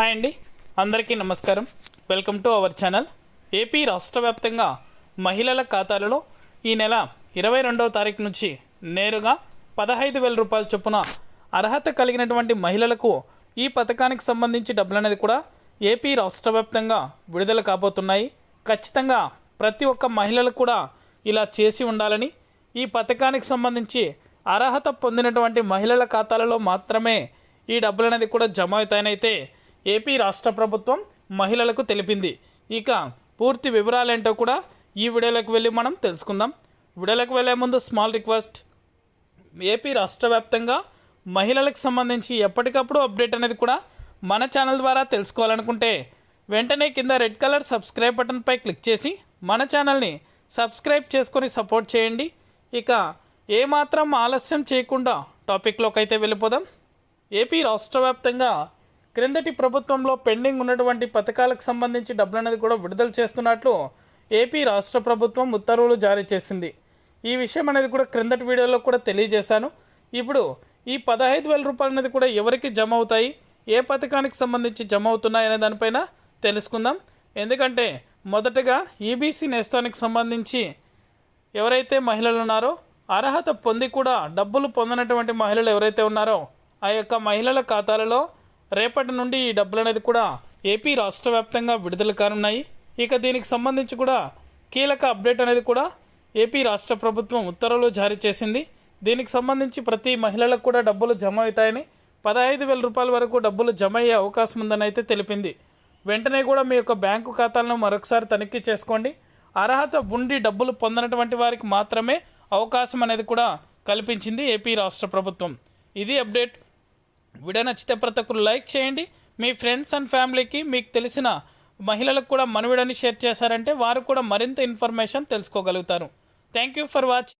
Hi అండి. అందరికీ నమస్కారం. Welcome to our channel. AP రాష్ట్ర వ్యాప్తంగా మహిళల ఖాతాలలో ఈ నెల ఇరవై రెండవ తారీఖు నుంచి నేరుగా పదహైదు వేల రూపాయల చొప్పున అర్హత కలిగినటువంటి మహిళలకు ఈ పథకానికి సంబంధించి డబ్బులు అనేది కూడా ఏపీ రాష్ట్ర వ్యాప్తంగా విడుదల కాబోతున్నాయి. ఖచ్చితంగా ప్రతి ఒక్క మహిళలు కూడా ఇలా చేసి ఉండాలని ఈ పథకానికి సంబంధించి అర్హత పొందినటువంటి మహిళల ఖాతాలలో మాత్రమే ఈ డబ్బులు అనేది కూడా జమ అవుతాయనైతే ఏపీ రాష్ట్ర ప్రభుత్వం మహిళలకు తెలిపింది. ఇక పూర్తి వివరాలేంటో కూడా ఈ వీడియోలోకి వెళ్ళి మనం తెలుసుకుందాం. వీడియోలోకి వెళ్ళే ముందు స్మాల్ రిక్వెస్ట్. ఏపీ రాష్ట్ర వ్యాప్తంగా మహిళలకు సంబంధించి ఎప్పటికప్పుడు అప్డేట్ అనేది కూడా మన ఛానల్ ద్వారా తెలుసుకోవాలనుకుంటే వెంటనే కింద రెడ్ కలర్ సబ్స్క్రైబ్ బటన్పై క్లిక్ చేసి మన ఛానల్ని సబ్స్క్రైబ్ చేసుకొని సపోర్ట్ చేయండి. ఇక ఏమాత్రం ఆలస్యం చేయకుండా టాపిక్లోకి అయితే వెళ్ళిపోదాం. ఏపీ రాష్ట్ర వ్యాప్తంగా క్రిందటి ప్రభుత్వంలో పెండింగ్ ఉన్నటువంటి పథకాలకు సంబంధించి డబ్బులనేది కూడా విడుదల చేస్తున్నట్లు ఏపీ రాష్ట్ర ప్రభుత్వం ఉత్తర్వులు జారీ చేసింది. ఈ విషయం అనేది కూడా క్రిందటి వీడియోలో కూడా తెలియజేశాను. ఇప్పుడు ఈ పదహైదు వేల రూపాయలు అనేది కూడా ఎవరికి జమ అవుతాయి? ఏ పథకానికి సంబంధించి జమ అవుతున్నాయి అనే దానిపైన తెలుసుకుందాం. ఎందుకంటే మొదటగా ఈబీసీ నేస్తానికి సంబంధించి ఎవరైతే మహిళలు ఉన్నారో అర్హత పొంది కూడా డబ్బులు పొందినటువంటి మహిళలు ఎవరైతే ఉన్నారో ఆ యొక్క మహిళల ఖాతాలలో రేపటి నుండి ఈ డబ్బులు అనేది కూడా ఏపీ రాష్ట్ర వ్యాప్తంగా విడుదల కానున్నాయి. ఇక దీనికి సంబంధించి కూడా కీలక అప్డేట్ అనేది కూడా ఏపీ రాష్ట్ర ప్రభుత్వం ఉత్తర్వులు జారీ చేసింది. దీనికి సంబంధించి ప్రతి మహిళలకు కూడా డబ్బులు జమ అవుతాయని పదహైదు వేల రూపాయల వరకు డబ్బులు జమ అయ్యే అవకాశం ఉందని అయితే తెలిపింది. వెంటనే కూడా మీ యొక్క బ్యాంకు ఖాతాలను మరొకసారి తనిఖీ చేసుకోండి. అర్హత ఉండి డబ్బులు పొందనటువంటి వారికి మాత్రమే అవకాశం అనేది కూడా కల్పించింది ఏపీ రాష్ట్ర ప్రభుత్వం. ఇది అప్డేట్. వీడియో నచ్చితే ప్రతి ఒక్కరు లైక్ చేయండి. మీ ఫ్రెండ్స్ అండ్ ఫ్యామిలీకి మీకు తెలిసిన మహిళలకు కూడా మనవిడని షేర్ చేశారంటే వారు కూడా మరింత ఇన్ఫర్మేషన్ తెలుసుకోగలుగుతారు. Thank you for watching